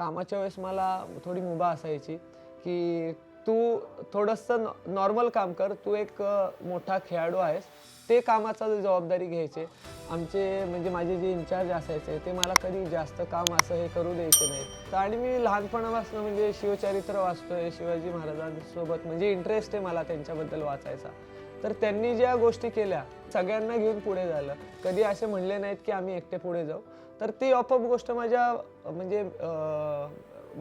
कामाच्या वेळेस मला थोडी मुभा असायची की तू थोडंसं नॉर्मल काम कर तू एक मोठा खेळाडू आहेस. ते कामाचा जबाबदारी घ्यायचे आमचे म्हणजे माझे जे इन्चार्ज असायचे ते मला कधी जास्त काम असं हे करू द्यायचे नाही तर आणि मी लहानपणापासून म्हणजे शिवचरित्र वाचतोय शिवाजी महाराजांसोबत म्हणजे इंटरेस्ट आहे मला त्यांच्याबद्दल वाचायचा. तर त्यांनी ज्या गोष्टी केल्या सगळ्यांना घेऊन पुढे झालं. कधी असे म्हणले नाहीत की आम्ही एकटे पुढे जाऊ. तर ती आपोआप गोष्ट माझ्या म्हणजे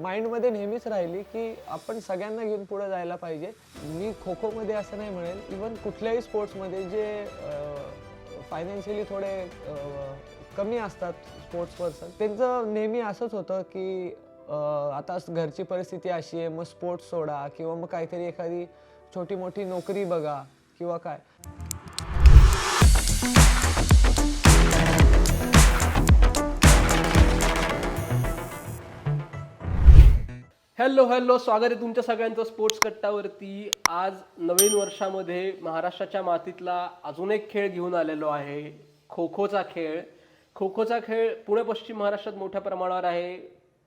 माइंडमध्ये नेहमीच राहिली की आपण सगळ्यांना घेऊन पुढे जायला पाहिजे. मी खो खोमध्ये असं नाही म्हणेल. इवन कुठल्याही स्पोर्ट्समध्ये जे फायनान्शियली थोडे कमी असतात स्पोर्ट्स पर्सन त्यांचं नेहमी असंच होतं की आता घरची परिस्थिती अशी आहे मग स्पोर्ट्स सोडा किंवा मग काहीतरी एखादी छोटी मोठी नोकरी बघा किंवा काय. हॅलो हॅलो स्वागत आहे तुमच्या सगळ्यांचं स्पोर्ट्स कट्टावरती. आज नवीन वर्षामध्ये महाराष्ट्राच्या मातीतला अजून एक खेळ घेऊन आलेलो आहे. खो खोचा खेळ. खो खोचा खेळ पुणे पश्चिम महाराष्ट्रात मोठ्या प्रमाणावर आहे.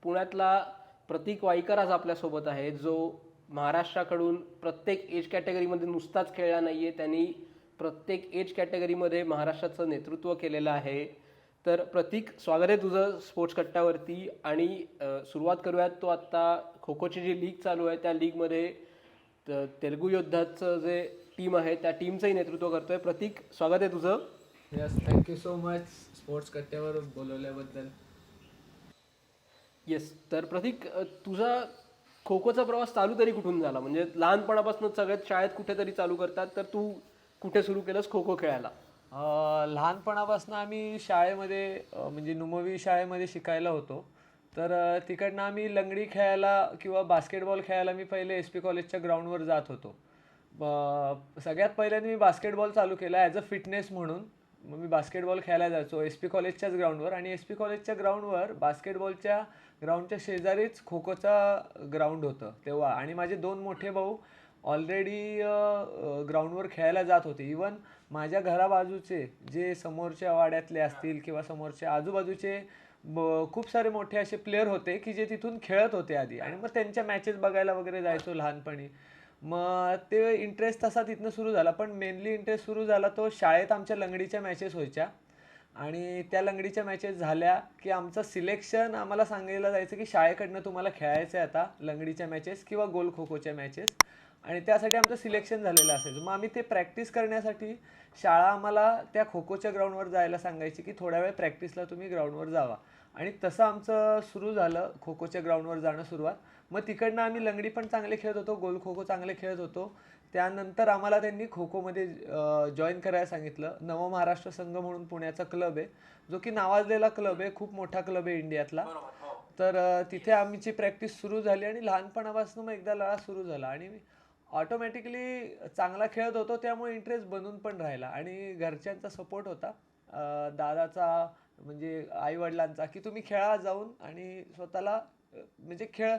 पुण्यातला प्रतीक वाईकर आज आपल्यासोबत आहे. जो महाराष्ट्राकडून प्रत्येक एज कॅटेगरीमध्ये नुसताच खेळला नाही आहे त्यांनी प्रत्येक एज कॅटेगरीमध्ये महाराष्ट्राचं नेतृत्व केलेलं आहे. तर प्रतीक स्वागत आहे तुझं स्पोर्ट्स कट्ट्यावरती आणि सुरुवात करूयात तो आत्ता खो खोची जी लीग चालू आहे त्या लीगमध्ये तेलुगू योद्धाचं जे टीम आहे त्या टीमचंही नेतृत्व करतोय. प्रतीक स्वागत आहे तुझं. Yes thank you so much sports कट्ट्यावर बोलवल्याबद्दल. येस तर प्रतीक तुझा खो खोचा प्रवास चालू तरी कुठून झाला? म्हणजे लहानपणापासून सगळ्यात शाळेत कुठेतरी चालू करतात तर तू कुठे सुरू केलंस खो खो खेळायला लहानपणापासून आम्ही शाळेमध्ये म्हणजे नुमवी शाळेमध्ये शिकायला होतो. तर तिकडनं आम्ही लंगडी खेळायला किंवा बास्केटबॉल खेळायला मी पहिले एस पी कॉलेजच्या ग्राउंडवर जात होतो. ब- सगळ्यात पहिल्यांदा मी बास्केटबॉल चालू केला ॲज अ फिटनेस म्हणून. मग मी बास्केटबॉल खेळायला जायचो एस पी कॉलेजच्याच ग्राउंडवर आणि एस पी कॉलेजच्या ग्राउंडवर बास्केटबॉलच्या ग्राउंडच्या शेजारीच खो खोचा ग्राउंड होतं तेव्हा. आणि माझे दोन मोठे भाऊ ऑलरेडी ग्राउंडवर खेळायला जात होते. इवन माझ्या घराबाजूचे जे समोरच्या वाड्यातले असतील किंवा समोरच्या आजूबाजूचे खूप सारे मोठे असे प्लेयर होते की जे तिथून खेळत होते आधी. आणि मग त्यांच्या मॅचेस बघायला वगैरे जायचो लहानपणी. मग ते इंटरेस्ट तसा तिथनं सुरू झाला. पण मेनली इंटरेस्ट सुरू झाला तो शाळेत आमच्या लंगडीच्या मॅचेस व्हायच्या. आणि त्या लंगडीच्या मॅचेस झाल्या की आमचं सिलेक्शन आम्हाला सांगितलं जायचं की शाळेकडनं तुम्हाला खेळायचं आहे आता लंगडीच्या मॅचेस किंवा गोल खो खोच्या मॅचेस आणि त्यासाठी आमचं सिलेक्शन झालेलं असायचं. मग आम्ही ते प्रॅक्टिस करण्यासाठी शाळा आम्हाला त्या खो खोच्या ग्राउंडवर जायला सांगायची की थोड्या वेळ प्रॅक्टिसला तुम्ही ग्राउंडवर जावा. आणि तसं आमचं सुरू झालं खो खोच्या ग्राउंडवर जाणं सुरुवात. मग तिकडनं आम्ही लंगडी पण चांगले खेळत होतो गोल खो खो चांगले खेळत होतो. त्यानंतर आम्हाला त्यांनी खो खोमध्ये जॉईन करायला सांगितलं. नव महाराष्ट्र संघ म्हणून पुण्याचा क्लब आहे. जो की नावाजलेला क्लब आहे खूप मोठा क्लब आहे इंडियातला. तर अ, तिथे आमची प्रॅक्टिस सुरू झाली आणि लहानपणापासून मग एकदा लढा सुरू झाला. आणि ऑटोमॅटिकली चांगला खेळत होतो त्यामुळे इंटरेस्ट बनून पण राहिला. आणि घरच्यांचा सपोर्ट होता. दादाचा म्हणजे आई वडिलांचा की तुम्ही खेळा जाऊन आणि स्वतःला म्हणजे खेळ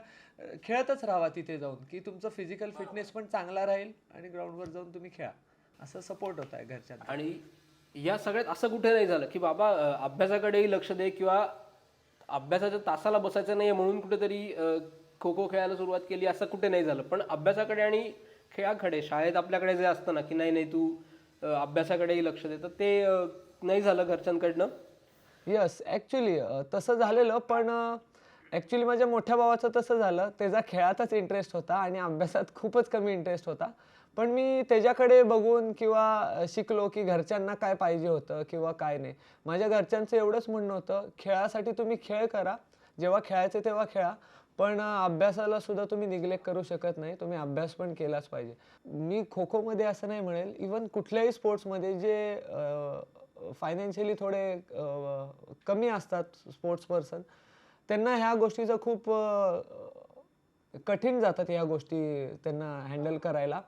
खेळतच राहा तिथे जाऊन की तुमचं फिजिकल फिटनेस पण चांगला राहील आणि ग्राउंडवर जाऊन तुम्ही खेळा. असं सपोर्ट होता आहे घरच्यांचा आणि या सगळ्यात असं कुठे नाही झालं की बाबा अभ्यासाकडेही लक्ष दे किंवा अभ्यासाच्या तासाला बसायचं नाही म्हणून कुठेतरी खो खो खेळायला सुरुवात केली असं कुठे नाही झालं. पण अभ्यासाकडे आणि खेळाकडे शाळेत आपल्याकडे जे असतं ना की नाही नाही तू अभ्यासाकडेही लक्ष दे तर ते नाही झालं घरच्यांकडनं? यस ॲक्च्युली तसं झालेलं पण ॲक्च्युली माझ्या मोठ्या भावाचं तसं झालं. त्याचा खेळातच इंटरेस्ट होता आणि अभ्यासात खूपच कमी इंटरेस्ट होता. पण मी त्याच्याकडे बघून किंवा शिकलो की घरच्यांना काय पाहिजे होतं किंवा काय नाही. माझ्या घरच्यांचं एवढंच म्हणणं होतं खेळासाठी तुम्ही खेळ करा. जेव्हा खेळायचे तेव्हा खेळा. पण अभ्यासाला सुद्धा तुम्ही निग्लेक्ट करू शकत नाही. तुम्ही अभ्यास पण केलाच पाहिजे. मी खो खोमध्ये असं नाही म्हणेल. इवन कुठल्याही स्पोर्ट्समध्ये जे फायनान्शियली थोडे कमी असतात स्पोर्ट्स पर्सन त्यांना ह्या गोष्टीचं खूप कठीण जातात ह्या गोष्टी त्यांना हँडल करायला.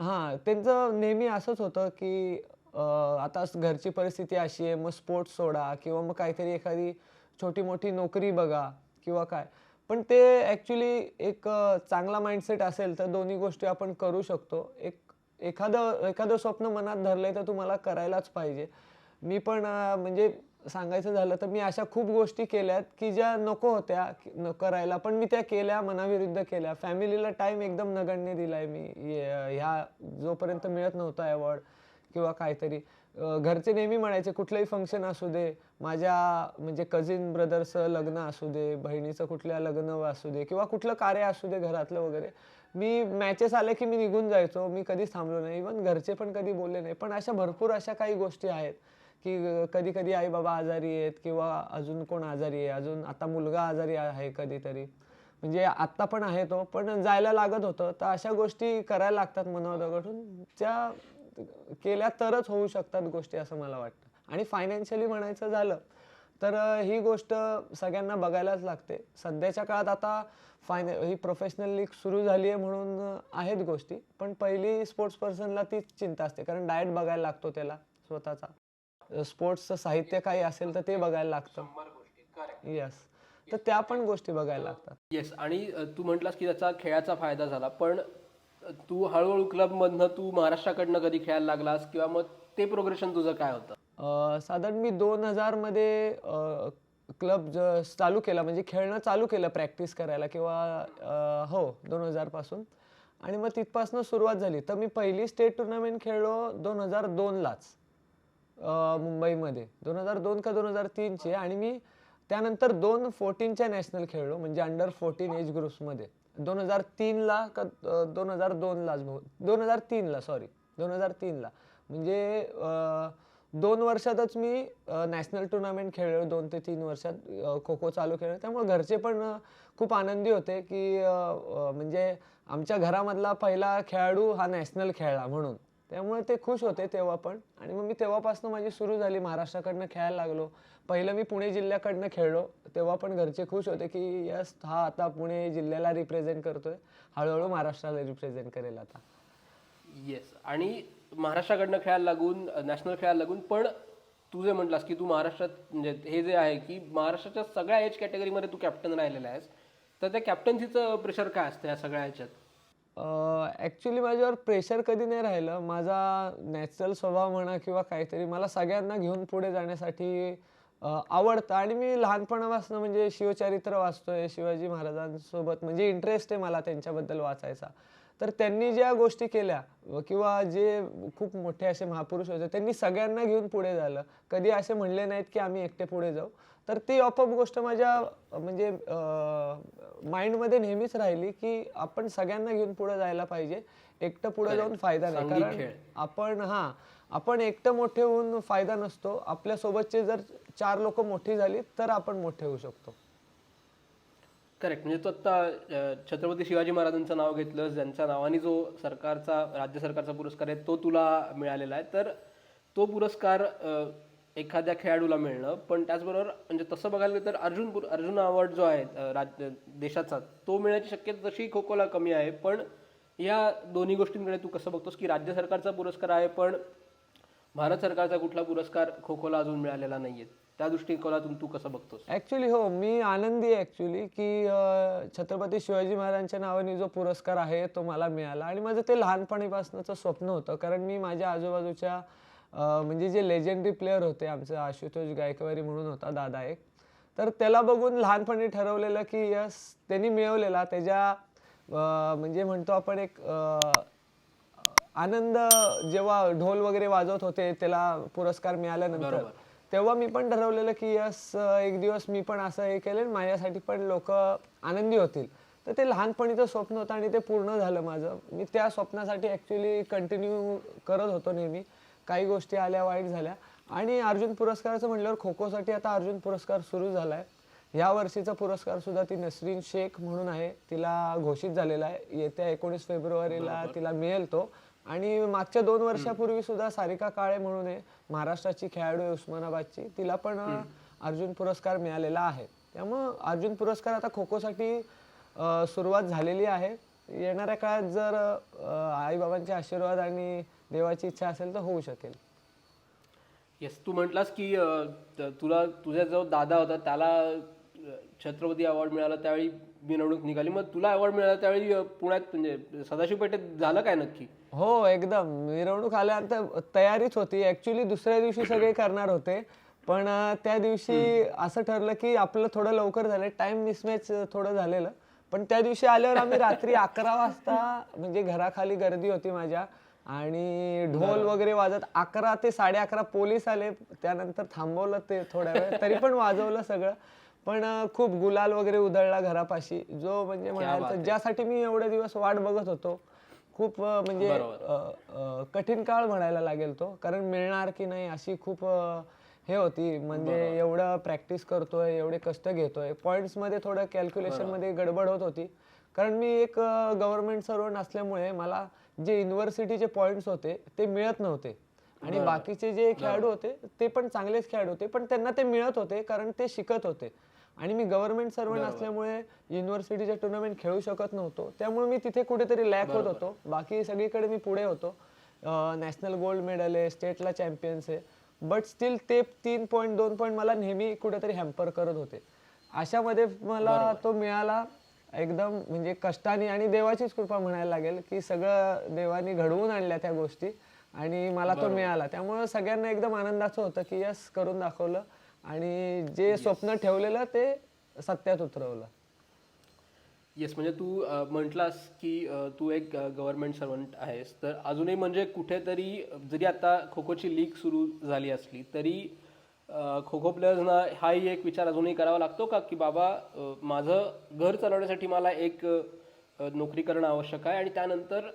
हां त्यांचं नेहमी असंच होतं की आता घरची परिस्थिती अशी आहे मग स्पोर्ट्स सोडा किंवा मग काहीतरी एखादी छोटी मोठी नोकरी बघा किंवा काय. पण ते ॲक्च्युली एक चांगला माइंडसेट असेल तर दोन्ही गोष्टी आपण करू शकतो. एक एखादं एखादं स्वप्न मनात धरलंय तर तुम्हाला करायलाच पाहिजे. मी पण म्हणजे सांगायचं झालं तर मी अशा खूप गोष्टी केल्यात की ज्या नको होत्या न करायला. पण मी त्या केल्या मनाविरुद्ध केल्या. फॅमिलीला टाईम एकदम नगण्य दिलाय मी. ह्या जोपर्यंत मिळत नव्हता अवॉर्ड किंवा काहीतरी. घरचे नेहमी म्हणायचे कुठलंही फंक्शन असू दे. माझ्या म्हणजे कझिन ब्रदरचं लग्न असू दे. बहिणीचं कुठल्या लग्न असू दे. किंवा कुठलं कार्य असू दे घरातलं वगैरे. मी मॅचेस आले की मी निघून जायचो. मी कधीच थांबलो नाही. इवन घरचे पण कधी बोलले नाही. पण अशा भरपूर अशा काही गोष्टी आहेत. की कधी कधी आई बाबा आजारी आहेत किंवा अजून कोण आजारी आहे अजून आता मुलगा आजारी आहे कधीतरी. म्हणजे आत्ता पण आहे तो पण जायला लागत होतं. तर अशा गोष्टी करायला लागतात मनावर ज्या त्या केल्या तरच होऊ शकतात गोष्टी असं मला वाटतं. आणि फायनान्शियली म्हणायचं झालं तर ही गोष्ट सगळ्यांना बघायलाच लागते. सध्याच्या काळात आता फायन ही प्रोफेशनल लीग सुरू झाली आहे म्हणून आहेत गोष्टी. पण पहिली स्पोर्ट्स पर्सनला तीच चिंता असते. कारण डाएट बघायला लागतो त्याला स्वतःचा. स्पोर्ट्सचं साहित्य काही असेल तर ते बघायला लागतं. येस तर त्या पण गोष्टी बघायला लागतात. येस आणि तू म्हटलास की त्याचा खेळाचा फायदा झाला पण तू हळूहळू क्लबमधनं तू महाराष्ट्राकडनं कधी खेळायला लागलास किंवा मग ते प्रोग्रेशन तुझं काय होतं? साधारण मी दोन हजारमध्ये क्लब चालू केला म्हणजे खेळणं चालू केलं प्रॅक्टिस करायला किंवा हो दोन हजारपासून आणि मग तिथपासून सुरुवात झाली. तर मी पहिली स्टेट टुर्नामेंट खेळलो दोन हजार दोनलाच. मुंबईमध्ये. दोन हजार दोन का दोन हजार तीनचे आणि मी त्यानंतर दोन फोर्टीनच्या नॅशनल खेळलो म्हणजे अंडर फोर्टीन एज ग्रुप्समध्ये दोन हजार तीनला का दोन हजार दोनलाच बहु दोन हजार तीनला सॉरी दोन हजार तीनला. म्हणजे दोन वर्षातच मी नॅशनल टुर्नामेंट खेळलो दोन ते तीन वर्षात खो खो चालू खेळलो त्यामुळे घरचे पण खूप आनंदी होते की म्हणजे आमच्या घरामधला पहिला खेळाडू हा नॅशनल खेळला म्हणून. त्यामुळे ते खुश होते तेव्हा पण. आणि मग मी तेव्हापासून माझी सुरू झाली. महाराष्ट्राकडनं खेळायला लागलो. पहिलं मी पुणे जिल्ह्याकडनं खेळलो. तेव्हा पण घरचे खुश होते की यस हा आता पुणे जिल्ह्याला रिप्रेझेंट करतोय. हळूहळू महाराष्ट्राला रिप्रेझेंट करेल आता. येस आणि महाराष्ट्राकडनं खेळायला लागून नॅशनल खेळायला लागून पण तू जे म्हटलास की तू महाराष्ट्रात म्हणजे हे जे आहे की महाराष्ट्राच्या सगळ्या एज कॅटेगरीमध्ये तू कॅप्टन राहिलेला आहेस. तर त्या कॅप्टन्सीचं प्रेशर काय असतं या सगळ्या ह्याच्यात? ॲक्च्युली माझ्यावर प्रेशर कधी नाही राहिलं. माझा नॅचरल स्वभाव म्हणा किंवा काहीतरी मला सगळ्यांना घेऊन पुढे जाण्यासाठी आवडतं. आणि मी लहानपणापासून म्हणजे शिवचरित्र वाचतोय शिवाजी महाराजांसोबत. म्हणजे इंटरेस्ट आहे मला त्यांच्याबद्दल वाचायचा. तर त्यांनी ज्या गोष्टी केल्या किंवा जे खूप मोठे असे महापुरुष होते त्यांनी सगळ्यांना घेऊन पुढे झालं. कधी असे म्हणले नाहीत की आम्ही एकटे पुढे जाऊ. तर ती आपोआप गोष्ट माझ्या म्हणजे माइंडमध्ये नेहमीच राहिली की आपण सगळ्यांना घेऊन पुढे जायला पाहिजे. एकटं पुढे जाऊन फायदा नाही. कारण. आपण हा आपण एकटं मोठे होऊन फायदा नसतो. आपल्या सोबतचे जर चार लोक मोठी झाली तर आपण मोठे होऊ शकतो. करेक्ट. म्हणजे तू आता छत्रपती शिवाजी महाराजांचं नाव घेतलं ज्यांच्या नावाने जो सरकारचा राज्य सरकारचा पुरस्कार आहे तो तुला मिळालेला आहे. तर तो पुरस्कार एखाद्या खेळाडूला मिळणं. पण त्याचबरोबर म्हणजे तसं बघायला गेलं तर अर्जुन पुर- अर्जुन अवॉर्ड जो आहे राज्य देशाचा तो मिळण्याची शक्यता तशी खो खोला कमी आहे. पण या दोन्ही गोष्टींकडे तू कसं बघतोस की राज्य सरकारचा पुरस्कार आहे पण भारत सरकारचा कुठला पुरस्कार खो खोला अजून मिळालेला नाहीये. त्या दृष्टिकोनातून तू कसं बघतोस? ॲक्च्युली हो मी आनंदी आहे ॲक्च्युली की छत्रपती शिवाजी महाराजांच्या नावाने जो पुरस्कार आहे तो मला मिळाला. आणि माझं ते लहानपणीपासूनचं स्वप्न होतं कारण मी माझ्या आजूबाजूच्या म्हणजे जे लेजंडरी प्लेअर होते आमचे आशुतोष गायकवाडी म्हणून होता दादा एक. तर त्याला बघून लहानपणी ठरवलेलं की यस त्यांनी मिळवलेला. त्याच्या म्हणजे म्हणतो आपण एक आनंद जेव्हा ढोल वगैरे वाजवत होते त्याला पुरस्कार मिळाल्यानंतर. तेव्हा मी पण ठरवलेलं की यस एक दिवस मी पण असं हे केलं माझ्यासाठी पण लोक आनंदी होतील. तर ते लहानपणीचं स्वप्न होतं आणि ते पूर्ण झालं माझं. मी त्या स्वप्नासाठी ॲक्च्युली कंटिन्यू करत होतो नेहमी. काही गोष्टी आल्या वाईट झाल्या. आणि अर्जुन पुरस्काराचं म्हटल्यावर खो खोसाठी आता अर्जुन पुरस्कार सुरू झाला आहे या वर्षीचा पुरस्कार सुद्धा ती नसरीन शेख म्हणून आहे. तिला घोषित झालेला आहे. येत्या एकोणीस फेब्रुवारीला तिला मिळेल तो. आणि मागच्या दोन वर्षापूर्वी सुद्धा सारिका काळे म्हणून आहे. महाराष्ट्राची खेळाडू आहे उस्मानाबादची. तिला पण अर्जुन पुरस्कार मिळालेला आहे. त्यामुळं अर्जुन पुरस्कार आता खो खोसाठी सुरुवात झालेली आहे. येणाऱ्या काळात जर आई बाबांचे आशीर्वाद आणि देवाची इच्छा असेल तर होऊ शकेल. येस तू म्हटलास की अ, त- तुला तुझा जो दादा होता त्याला अ, छत्रपती अवॉर्ड मिळाला त्यावेळी मिरवणूक निघाली. मग तुला अवॉर्ड मिळाला त्यावेळी अ, पुण्यात म्हणजे सदाशिव पेठेत झालं काय नक्की? हो एकदम. मिरवणूक आल्यानंतर तयारीच होती. ऍक्च्युली दुसऱ्या दिवशी सगळे करणार होते. पण अं, त्या दिवशी असं ठरलं की आपलं थोडं लवकर झालं. टाइम मिसमॅच थोडं झालेलं. पण त्या दिवशी आल्यावर आम्ही रात्री अकरा वाजता म्हणजे घराखाली गर्दी होती माझ्या. आणि ढोल वगैरे वाजत अकरा ते साडे अकरा पोलीस आले. त्यानंतर थांबवलं ते थोड्या वेळ तरी पण वाजवलं सगळं. पण खूप गुलाल वगैरे उधळला घरापाशी. जो म्हणजे ज्यासाठी मी एवढे दिवस वाट बघत होतो खूप म्हणजे कठीण काळ म्हणायला लागेल तो. कारण मिळणार की नाही अशी खूप हे होती. म्हणजे एवढं प्रॅक्टिस करतोय एवढे कष्ट घेतोय. पॉइंट्समध्ये थोडं कॅल्क्युलेशनमध्ये गडबड होत होती. कारण मी एक गव्हर्नमेंट सर्वंट असल्यामुळे मला जे युनिव्हर्सिटीचे पॉइंट्स होते ते मिळत नव्हते. आणि बाकीचे जे खेळाडू होते ते पण चांगलेच खेळाडू होते पण त्यांना ते मिळत होते कारण ते शिकत होते. आणि मी गव्हर्नमेंट सर्वंट असल्यामुळे युनिव्हर्सिटीचे टुर्नामेंट खेळू शकत नव्हतो. त्यामुळे मी तिथे कुठेतरी लॅक होत होतो. बाकी सगळीकडे मी पुढे होतो. नॅशनल गोल्ड मेडल आहे स्टेटला चॅम्पियन्स आहे. बट स्टील ते तीन पॉईंट दोन पॉईंट मला नेहमी कुठेतरी हॅम्पर करत होते. अशामध्ये मला तो मिळाला. एकदम म्हणजे कष्टाने आणि देवाचीच कृपा म्हणायला लागेल की सगळं देवाने घडवून आणल्या त्या गोष्टी आणि मला तो मिळाला. त्यामुळे सगळ्यांना एकदम आनंदाचं होतं की यस करून दाखवलं आणि जे स्वप्न ठेवलेलं ते सत्यात उतरवलं. येस म्हणजे तू म्हटलास की तू एक गव्हर्नमेंट सर्वंट आहेस. तर अजूनही म्हणजे कुठेतरी जरी आता खो खोची लीग सुरू झाली असली तरी खो खो प्लेयर्सना हाही एक विचार अजूनही करावा लागतो का? की बाबा माझं घर चालवण्यासाठी मला एक नोकरी करणं आवश्यक आहे आणि त्यानंतर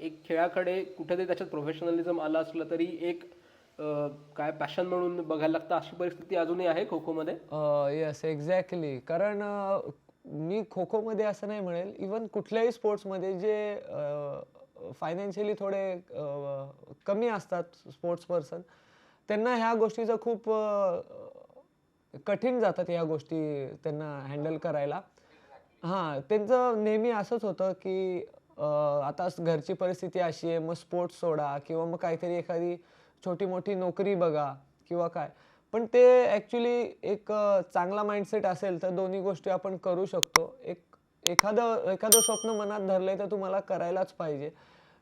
एक खेळाकडे कुठेतरी त्याच्यात प्रोफेशनलिझम आलं असलं तरी एक काय पॅशन म्हणून बघायला लागतं अशी परिस्थिती अजूनही आहे खो खोमध्ये येस एक्झॅक्टली कारण मी खो खोमध्ये असं नाही म्हणेल. इवन कुठल्याही स्पोर्ट्समध्ये जे फायनान्शियली थोडे कमी असतात स्पोर्ट्स पर्सन त्यांना ह्या गोष्टीचं खूप कठीण जातात ह्या गोष्टी त्यांना हँडल करायला. हां त्यांचं नेहमी असंच होतं की आता घरची परिस्थिती अशी आहे मग स्पोर्ट्स सोडा किंवा मग काहीतरी एखादी छोटी मोठी नोकरी बघा किंवा काय. पण ते ॲक्च्युली एक चांगला माइंडसेट असेल तर दोन्ही गोष्टी आपण करू शकतो. एक एखादं एखादं स्वप्न मनात धरलंय तर तुम्हाला करायलाच पाहिजे.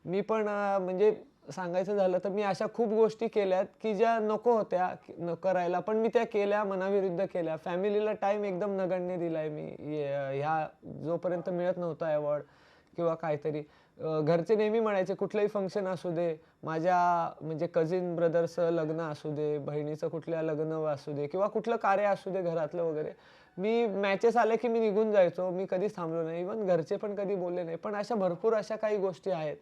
मी पण म्हणजे सांगायचं झालं तर मी अशा खूप गोष्टी केल्यात की ज्या नको होत्या न करायला. पण मी त्या केल्या मनाविरुद्ध केल्या. फॅमिलीला टाइम एकदम नगण्य दिलाय मी. ह्या जोपर्यंत मिळत नव्हता अवॉर्ड किंवा काहीतरी. घरचे नेहमी म्हणायचे कुठलंही फंक्शन असू दे माझ्या म्हणजे कझिन ब्रदरचं लग्न असू दे बहिणीचं कुठल्या लग्न असू दे किंवा कुठलं कार्य असू दे घरातलं वगैरे मी मॅचेस आले की मी निघून जायचो. मी कधीच थांबलो नाही. इवन घरचे पण कधी बोलले नाही. पण अशा भरपूर अशा काही गोष्टी आहेत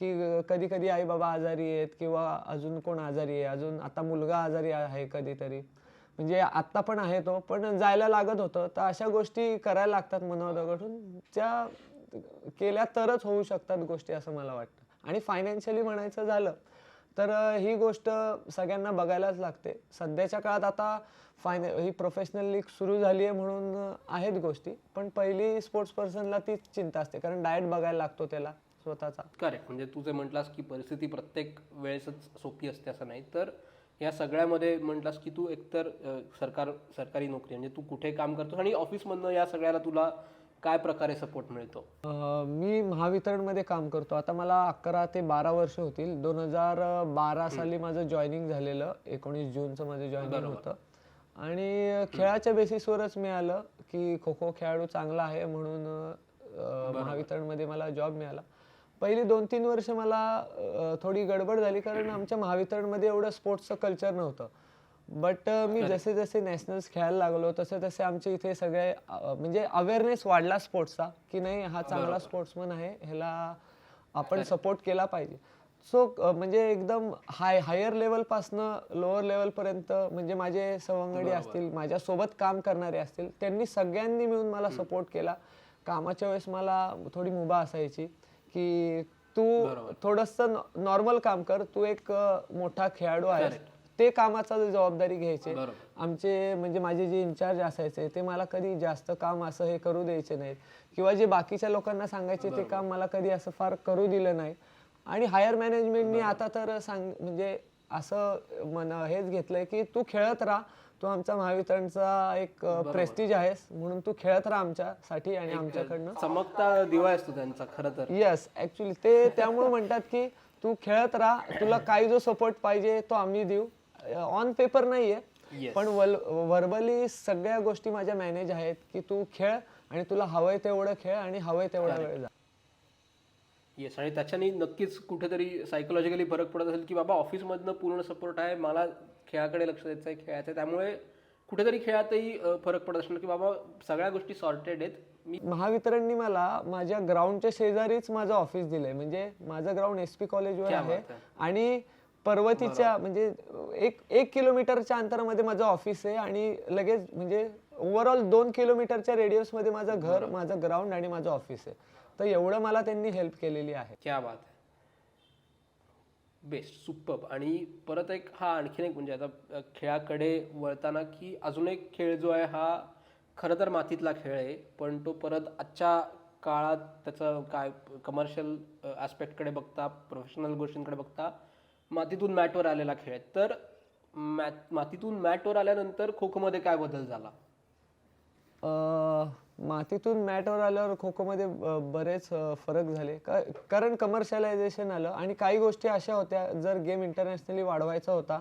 की कधी कधी आई बाबा आजारी आहेत किंवा अजून कोण आजारी आहे अजून आता मुलगा आजारी आहे कधीतरी. म्हणजे आत्ता पण आहे तो पण जायला लागत होतं. तर अशा गोष्टी करायला लागतात मनोदगडून. ज्या केल्या तरच होऊ शकतात गोष्टी असं मला वाटतं. आणि फायनान्शियली म्हणायचं झालं तर ही गोष्ट सगळ्यांना बघायलाच लागते. सध्याच्या काळात आता फायन ही प्रोफेशनल लीग सुरू झाली आहे म्हणून आहेत गोष्टी. पण पहिली स्पोर्ट्स पर्सनला तीच चिंता असते. कारण डाएट बघायला लागतो त्याला. स्वतःचा. करेक्ट म्हणजे तू जे म्हटलास की परिस्थिती प्रत्येक वेळेसच सोपी असते असं नाही तर या सगळ्यामध्ये म्हटलास की तू एकतर सरकार सरकारी नोकरी म्हणजे तू कुठे काम करतोस आणि ऑफिसमधनं या सगळ्याला तुला काय प्रकारे सपोर्ट मिळतो? मी महावितरणमध्ये काम करतो. आता मला अकरा ते बारा वर्ष होतील. दोन हजार बारा साली माझं जॉईनिंग झालेलं. एकोणीस जूनचं माझं जॉईनिंग होतं. आणि खेळाच्या बेसिसवरच मिळालं की खो खो खेळाडू चांगला आहे म्हणून महावितरणमध्ये मला जॉब मिळाला. पहिली दोन तीन वर्ष मला थोडी गडबड झाली कारण आमच्या महावितरणमध्ये एवढं स्पोर्ट्सचं कल्चर नव्हतं. बट मी जसे जसे नॅशनल्स खेळायला लागलो तसे तसे आमचे इथे सगळे म्हणजे अवेअरनेस वाढला स्पोर्ट्सचा की नाही हा चांगला स्पोर्ट्समन आहे ह्याला आपण सपोर्ट केला पाहिजे. सो म्हणजे एकदम हाय हायर लेवलपासनं लोअर लेवलपर्यंत म्हणजे माझे सवंगडी असतील माझ्यासोबत काम करणारे असतील त्यांनी सगळ्यांनी मिळून मला सपोर्ट केला. कामाच्या वेळेस मला थोडी मुभा असायची. की तू थोडंसं नॉर्मल काम कर. तू एक मोठा खेळाडू आहेस. ते कामाचा जबाबदारी घ्यायचे. आमचे म्हणजे माझे जे इन्चार्ज असायचे ते मला कधी जास्त काम असं हे करू द्यायचे नाहीत. किंवा जे बाकीच्या लोकांना सांगायचे ते काम मला कधी असं फार करू दिलं नाही. आणि हायर मॅनेजमेंटनी आता तर सांग म्हणजे असं मन हेच घेतलंय की तू खेळत राहा. तू आमचा महावितरणचा एक प्रेस्टिज आहेस म्हणून तू खेळत राहा आमच्यासाठी आणि आमच्याकडनं. चमकता दिवा असतो त्यांचा खरं तर. येस ऍक्च्युली ते त्यामुळे म्हणतात की तू खेळत राहा तुला काही जो सपोर्ट पाहिजे तो आम्ही देऊ. ऑन पेपर नाहीये. पण वर्बली सगळ्या गोष्टी माझ्या मॅनेज आहेत की तू खेळ आणि तुला हवंय तेवढं खेळ आणि हवंय तेवढा वेळ जा. येस आणि त्याच्याने नक्कीच कुठेतरी सायकोलॉजिकली फरक पडत असेल की बाबा ऑफिसमधनं पूर्ण सपोर्ट आहे मला खेळाकडे लक्ष द्यायचं आहे खेळायचं आहे. त्यामुळे कुठेतरी खेळातही फरक पडत असणार की बाबा सगळ्या गोष्टी सॉर्टेड आहेत. मी महावितरणनी मला माझ्या ग्राउंडच्या शेजारीच माझं ऑफिस दिलंय. म्हणजे माझं ग्राउंड एस पी कॉलेजवर आहे. आणि पर्वतीच्या म्हणजे एक एक किलोमीटरच्या अंतरामध्ये माझं ऑफिस आहे आणि लगेच म्हणजे ओव्हरऑल दोन किलोमीटरच्या रेडियसमध्ये माझं घर माझं ग्राउंड आणि माझं ऑफिस आहे. तर एवढं मला त्यांनी हेल्प केलेली आहे. क्या बात आहे. बेस्ट सुपर आणि परत एक हा आणखीन एक म्हणजे आता खेळाकडे वळताना की अजून एक खेळ जो आहे हा खरं तर मातीतला खेळ आहे पण तो परत आजच्या काळात त्याचं काय कमर्शियल ॲस्पेक्टकडे बघता प्रोफेशनल गोष्टींकडे बघता मातीतून मॅटवर आलेला खेळ आहे. तर मॅट मातीतून मॅटवर आल्यानंतर खो खोमध्ये काय बदल झाला? मातीतून मॅटवर आल्यावर खो खोमध्ये बरेच फरक झाले. कारण कमर्शियलायझेशन आलं आणि काही गोष्टी अशा होत्या जर गेम इंटरनॅशनली वाढवायचा होता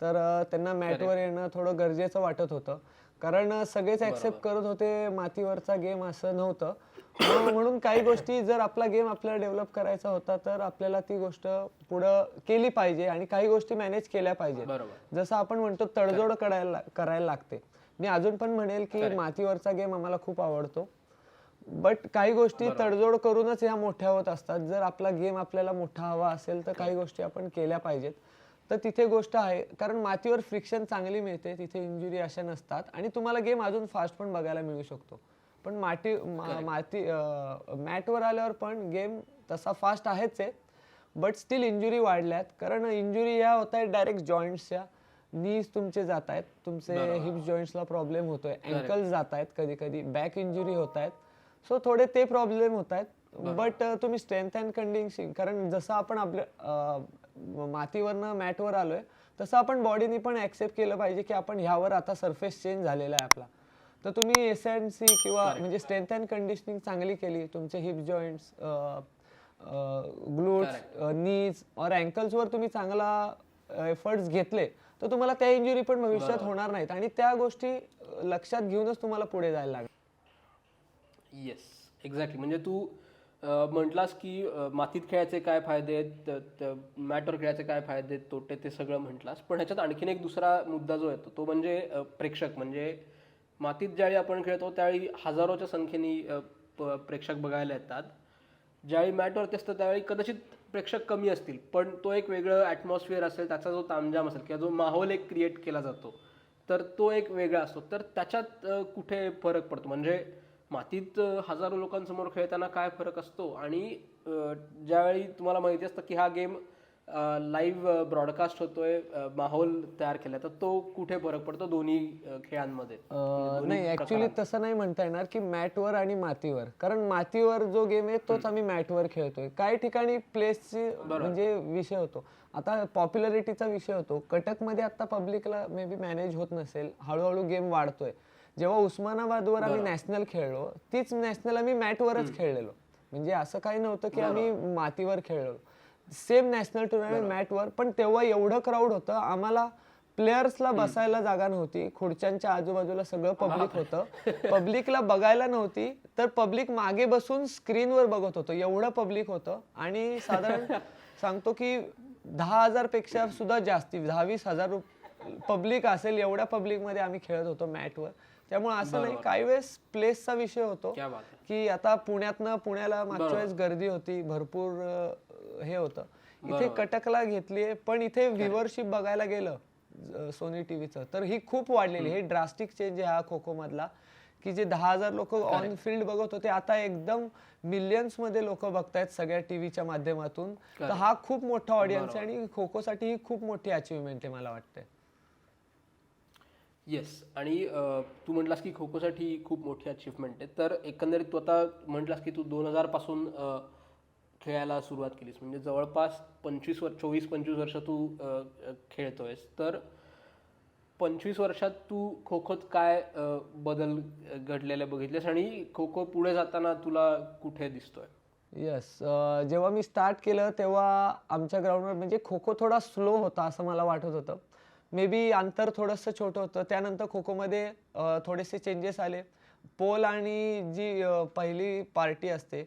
तर त्यांना मॅटवर येणं थोडं गरजेचं वाटत होतं. कारण सगळेच ऍक्सेप्ट करत होते मातीवरचा गेम असं नव्हतं. म्हणून काही गोष्टी जर आपला गेम आपल्याला डेव्हलप करायचा होता तर आपल्याला ती गोष्ट पुढं केली पाहिजे आणि काही गोष्टी मॅनेज केल्या बरोबर. जसं आपण म्हणतो तडजोड करायला करायला लागते. मी अजून पण म्हणेल की मातीवरचा गेम आम्हाला खूप आवडतो. बट काही गोष्टी तडजोड करूनच ह्या मोठ्या होत असतात. जर आपला गेम आपल्याला मोठा हवा असेल तर काही गोष्टी आपण केल्या पाहिजेत. तर तिथे गोष्ट आहे कारण मातीवर फ्रिक्शन चांगली मिळते तिथे इंजुरी अशा नसतात आणि तुम्हाला गेम अजून फास्ट पण बघायला मिळू शकतो. पण माती मा- माती मॅटवर आल्यावर पण गेम तसा फास्ट आहेच आहे. बट स्टील इंजुरी वाढल्यात. कारण इंजुरी या होत आहेत डायरेक्ट जॉईंट्सच्या नीज तुमचे जात आहेत तुमचे हिप्स जॉईंट्सला प्रॉब्लेम होतोय अँकल्स जात आहेत कधी कधी बॅक इंजुरी होत आहेत सो थोडे ते प्रॉब्लेम होत आहेत बट तुम्ही स्ट्रेंथ अँड कंडिशनिंग कारण जसं आपण आपल्या मातीवरनं मॅटवर आलोय तसं आपण बॉडीने पण ऍक्सेप्ट केलं पाहिजे की आपण ह्यावर आता सरफेस चेंज झालेला आहे आपला. तर तुम्ही एस एन सी किंवा म्हणजे अँड कंडिशनिंग चांगली केली तुमचे हिप जॉईंट्स ग्लूट्स नीज और वर तुम्ही चांगला एफर्ट्स घेतले तर तुम्हाला त्या इंजुरी पण भविष्यात होणार नाहीत. आणि त्या गोष्टी लक्षात घेऊनच तुम्हाला पुढे जायला लागेल. येस एक्झॅक्टली म्हणजे तू म्हटलास की मातीत खेळायचे काय फायदे आहेत मॅटवर खेळायचे काय फायदे आहेत तोटे ते सगळं म्हटलास. पण ह्याच्यात आणखीन एक दुसरा मुद्दा जो येतो तो म्हणजे प्रेक्षक. म्हणजे मातीत ज्यावेळी आपण खेळतो त्यावेळी हजारोच्या संख्येने प्रेक्षक बघायला येतात. ज्यावेळी मॅटवरती असतं त्यावेळी कदाचित प्रेक्षक कमी असतील पण तो एक वेगळं ॲटमॉस्फिअर असेल त्याचा जो तामजाम असेल किंवा जो माहोल एक क्रिएट केला जातो तर तो एक वेगळा असतो. तर त्याच्यात कुठे फरक पडतो? म्हणजे मातीत हजारो लोकांसमोर खेळताना काय फरक असतो? आणि ज्यावेळी तुम्हाला माहिती असतं की हा गेम लाईव्ह ब्रॉडकास्ट होतोय माहोल तयार केला तर तो कुठे फरक पडतो दोन्ही खेळांमध्ये? अं, नाही ऍक्च्युली तसं नाही म्हणता येणार की मॅटवर आणि मातीवर. कारण मातीवर जो गेम आहे तोच आम्ही मॅटवर खेळतोय. काही ठिकाणी प्लेसची म्हणजे विषय होतो. आता पॉप्युलरिटीचा विषय होतो. कटकमध्ये आता पब्लिकला मे बी मॅनेज होत नसेल. हळूहळू गेम वाढतोय. जेव्हा उस्मानाबादवर आम्ही नॅशनल खेळलो तीच नॅशनल आम्ही मॅटवरच खेळलेलो. म्हणजे असं काही नव्हतं की आम्ही मातीवर खेळलो. सेम नॅशनल टुर्नामेंट मॅटवर पण तेव्हा एवढं क्राऊड होतं आम्हाला प्लेयर्सला बसायला जागा नव्हती. खुर्च्यांच्या आजूबाजूला सगळं पब्लिक होतं. पब्लिकला बघायला नव्हती तर पब्लिक मागे बसून स्क्रीनवर बघत होतं. एवढं पब्लिक होतं. आणि साधारण सांगतो की दहा हजारपेक्षा सुद्धा जास्ती दहा वीस हजार पब्लिक असेल एवढ्या पब्लिकमध्ये आम्ही खेळत होतो मॅटवर. त्यामुळे असं नाही काही वेळेस प्लेसचा विषय होतो की आता पुण्यातनं पुण्याला मागच्या वेळेस गर्दी होती. भरपूर हे होतं. इथे कटकला घेतलीये पण इथे व्ह्युअरशिप बघायला गेलं सोनी टीव्हीचं तर ही खूप वाढलेली हे ड्रास्टिक चेंज आहे हा खो खो मधला की जे दहा हजार लोक ऑन फील्ड बघत होते आता एकदम मिलियन्समध्ये लोक बघतायत सगळ्या टीव्हीच्या माध्यमातून. तर हा खूप मोठा ऑडियन्स आहे आणि खो खो साठी ही खूप मोठी अचिव्हमेंट आहे मला वाटतंय. येस आणि तू म्हटलास की खो खोसाठी खूप मोठी अचीवमेंट आहे. तर एकंदरीत तू आता म्हटलास की तू दोन हजारपासून खेळायला सुरुवात केलीस. म्हणजे जवळपास पंचवीस वर्ष चोवीस पंचवीस वर्ष तू खेळतो आहेस खेळतोयस. तर पंचवीस वर्षात तू खो खोत काय बदल घडलेले बघितलेस आणि खो खो पुढे जाताना तुला कुठे दिसतोय? येस जेव्हा मी स्टार्ट केलं तेव्हा आमच्या ग्राउंडवर म्हणजे खो खो थोडा स्लो होता असं मला वाटत होतं. मे बी अंतर थोडंसं छोटं होतं. त्यानंतर खो खोमध्ये थोडेसे चेंजेस आले. पोल आणि जी पहिली पार्टी असते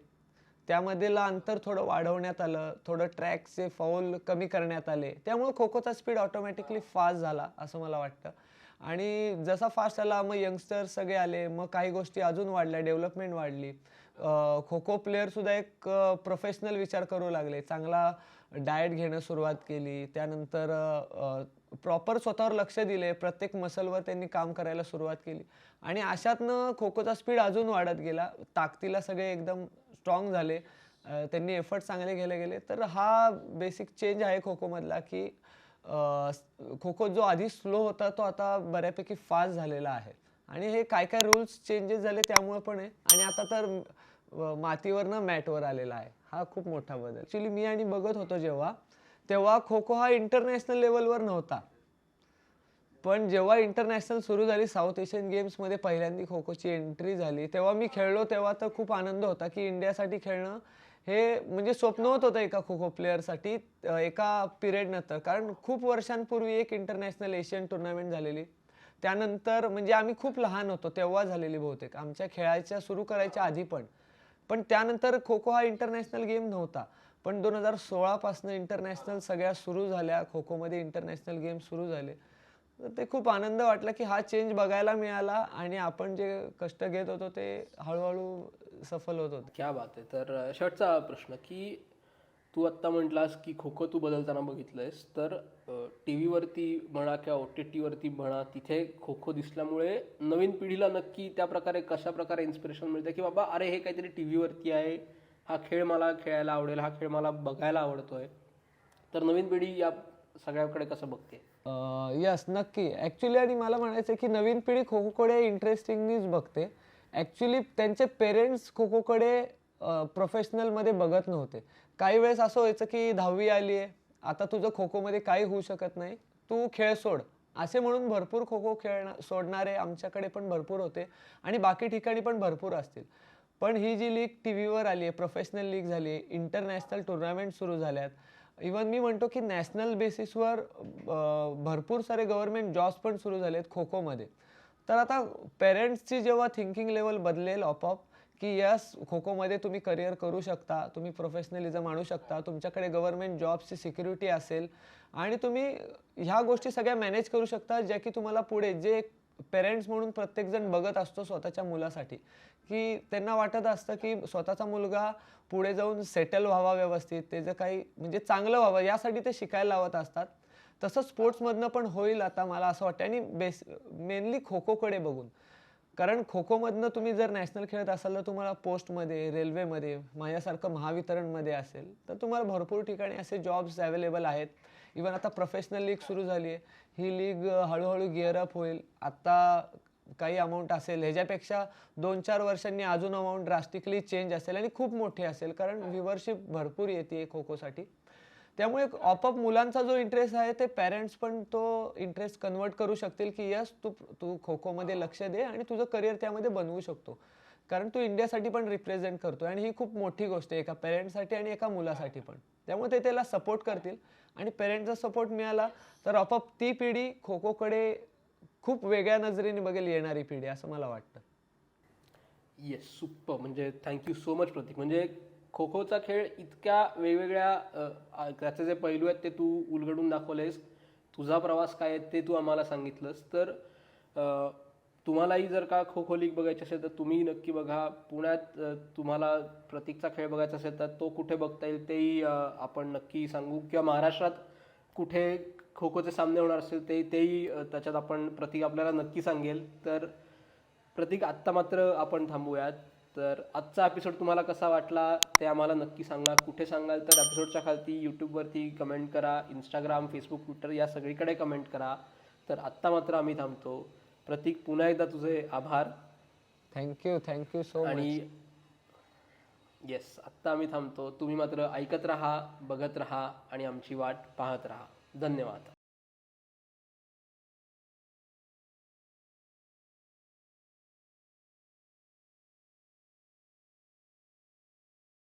त्यामधील अंतर थोडं वाढवण्यात आलं थोडं ट्रॅकचे फाऊल कमी करण्यात आले त्यामुळे खो खोचा स्पीड ऑटोमॅटिकली फास्ट झाला असं मला वाटतं. आणि जसा फास्ट आला मग यंगस्टर सगळे आले मग काही गोष्टी अजून वाढल्या डेव्हलपमेंट वाढली. खो खो प्लेअरसुद्धा एक प्रोफेशनल विचार करू लागले. चांगला डाएट घेणं सुरुवात केली. त्यानंतर प्रॉपर स्वतःवर लक्ष दिले. प्रत्येक मसलवर त्यांनी काम करायला सुरुवात केली. आणि अशातनं खो खोचा स्पीड अजून वाढत गेला. ताकदीला सगळे एकदम स्ट्रॉंग झाले. त्यांनी एफर्ट चांगले घ्यायला गेले. तर हा बेसिक चेंज आहे खो खोमधला की खो खो जो आधी स्लो होता तो आता बऱ्यापैकी फास्ट झालेला आहे. आणि हे काय काय रूल्स चेंजेस झाले त्यामुळे पण आहे. आणि आता तर मातीवरनं मॅटवर आलेला आहे. हा खूप मोठा बदल. ॲक्च्युली मी आणि बघत होतो जेव्हा तेव्हा खो खो हा इंटरनॅशनल लेवलवर नव्हता. पण जेव्हा इंटरनॅशनल सुरू झाली साऊथ एशियन गेम्समध्ये पहिल्यांदा खो खोची एंट्री झाली तेव्हा मी खेळलो तेव्हा तर खूप आनंद होता की इंडियासाठी खेळणं हे म्हणजे स्वप्न होत होतं एका खो खो प्लेअरसाठी एका पिरियडनंतर कारण खूप वर्षांपूर्वी एक इंटरनॅशनल एशियन टुर्नामेंट झालेली. त्यानंतर म्हणजे आम्ही खूप लहान होतो तेव्हा झालेली बहुतेक. आमच्या खेळायच्या सुरू करायच्या आधी पण. पण त्यानंतर खो खो हा इंटरनॅशनल गेम नव्हता. पण दोन हजार सोळापासनं इंटरनॅशनल सगळ्या सुरू झाल्या खो खोमध्ये इंटरनॅशनल गेम सुरू झाले. तर ते खूप आनंद वाटला की हा चेंज बघायला मिळाला आणि आपण जे कष्ट घेत होतो ते हळूहळू सफल होत होते. क्या बात आहे. तर शर्टचा प्रश्न की तू आत्ता म्हटलास की खो खो तू बदलताना बघितलंयस तर टी व्हीवरती म्हणा किंवा ओ टी टीवरती म्हणा तिथे खो खो दिसल्यामुळे नवीन पिढीला नक्की त्या प्रकारे कशा प्रकारे इन्स्पिरेशन मिळतं की बाबा अरे हे काहीतरी टी व्हीवरती आहे हा खेळ मला खेळायला आवडेल हा खेळ मला बघायला आवडतोय. तर नवीन पिढी या सगळ्याकडे कसं बघते? यस नक्की. ॲक्च्युली आणि मला म्हणायचं आहे की नवीन पिढी खो खोकडे इंटरेस्टिंगनीच बघते. ॲक्च्युली त्यांचे पेरेंट्स खो खोकडे प्रोफेशनलमध्ये बघत नव्हते. काही वेळेस असं व्हायचं की दहावी आली आहे आता तुझं खो खोमध्ये काही होऊ शकत नाही तू खेळ सोड. असे म्हणून भरपूर खो खो खेळणं सोडणारे आमच्याकडे पण भरपूर होते आणि बाकी ठिकाणी पण भरपूर असतील. पण ही जी लीग टी व्हीवर आली आहे प्रोफेशनल लीग झाली आहे इंटरनॅशनल टुर्नामेंट सुरू झाल्यात इवन मी म्हणतो की नॅशनल बेसिसवर भरपूर सारे गव्हर्नमेंट जॉब्स पण सुरू झाले आहेत खो खोमध्ये तर आता पेरेंट्सची जेव्हा थिंकिंग लेवल बदलेल आपोआप की यस खो खोमध्ये तुम्ही करिअर करू शकता तुम्ही प्रोफेशनलिझम आणू शकता तुमच्याकडे गव्हर्नमेंट जॉबची सिक्युरिटी असेल आणि तुम्ही ह्या गोष्टी सगळ्या मॅनेज करू शकता ज्या की तुम्हाला पुढे जे पेरेंट्स म्हणून प्रत्येकजण बघत असतो स्वतःच्या मुलासाठी. की त्यांना वाटत असतं की स्वतःचा मुलगा पुढे जाऊन सेटल व्हावा व्यवस्थित त्याचं काही म्हणजे चांगलं व्हावं यासाठी ते शिकायला लावत असतात. तसं स्पोर्ट्समधनं पण होईल आता मला असं वाटतं आणि बेस मेनली खो खोकडे बघून. कारण खो खोमधनं तुम्ही जर नॅशनल खेळत असाल तर तुम्हाला पोस्टमध्ये रेल्वेमध्ये माझ्यासारखं महावितरणमध्ये असेल तर तुम्हाला भरपूर ठिकाणी असे जॉब्स अवेलेबल आहेत. इवन आता प्रोफेशनल लीग सुरू झाली आहे ही लीग हळूहळू गिअरअप होईल. आत्ता काही अमाऊंट असेल ह्याच्यापेक्षा दोन चार वर्षांनी अजून अमाऊंट ड्रास्टिकली चेंज असेल आणि खूप मोठी असेल कारण व्ह्युअरशिप भरपूर येते खो खोसाठी त्यामुळे ऑपअप मुलांचा जो इंटरेस्ट आहे ते पॅरेंट्स पण तो इंटरेस्ट कन्वर्ट करू शकतील की यस तू तू खो खोमध्ये लक्ष दे आणि तुझं करिअर त्यामध्ये बनवू शकतो. कारण तू इंडियासाठी पण रिप्रेझेंट करतो आणि ही खूप मोठी गोष्ट आहे एका पेरेंट्ससाठी आणि एका मुलासाठी पण. त्यामुळे ते त्याला सपोर्ट करतील. आणि पेरेंट्सचा सपोर्ट मिळाला तर आपोआप ती पिढी खो खोकडे खूप वेगळ्या नजरेने बघेल येणारी पिढी असं मला वाटतं. येस सुप्प म्हणजे थँक्यू सो मच प्रतीक म्हणजे खो खोचा खेळ इतक्या वेगवेगळ्या त्याचे जे पैलू आहेत ते तू उलगडून दाखवलेस. तुझा प्रवास काय आहे ते तू आम्हाला सांगितलंस. तर तुम्हालाही जर का खो खो लीग बघायची असेल तर तुम्ही नक्की बघा. पुण्यात तुम्हाला प्रतीकचा खेळ बघायचा असेल तर तो कुठे बघता येईल तेही आपण नक्की सांगू. किंवा महाराष्ट्रात कुठे खो खोचे सामने होणार असेल ते तेही त्याच्यात आपण प्रतीक आपल्याला नक्की सांगेल. तर प्रतीक आत्ता मात्र आपण थांबूयात. तर आजचा एपिसोड तुम्हाला कसा वाटला ते आम्हाला नक्की सांगा. कुठे सांगाल तर एपिसोडच्या खालती यूट्यूबवरती कमेंट करा. इंस्टाग्राम फेसबुक ट्विटर या सगळीकडे कमेंट करा. तर आत्ता मात्र आम्ही थांबतो. प्रतीक पुन्हा एकदा तुझे आभार. Thank you thank you so much आणि येस आत्ता आम्ही थांबतो. तुम्ही मात्र ऐकत राहा बघत राहा आणि आमची वाट पाहत राहा. धन्यवाद.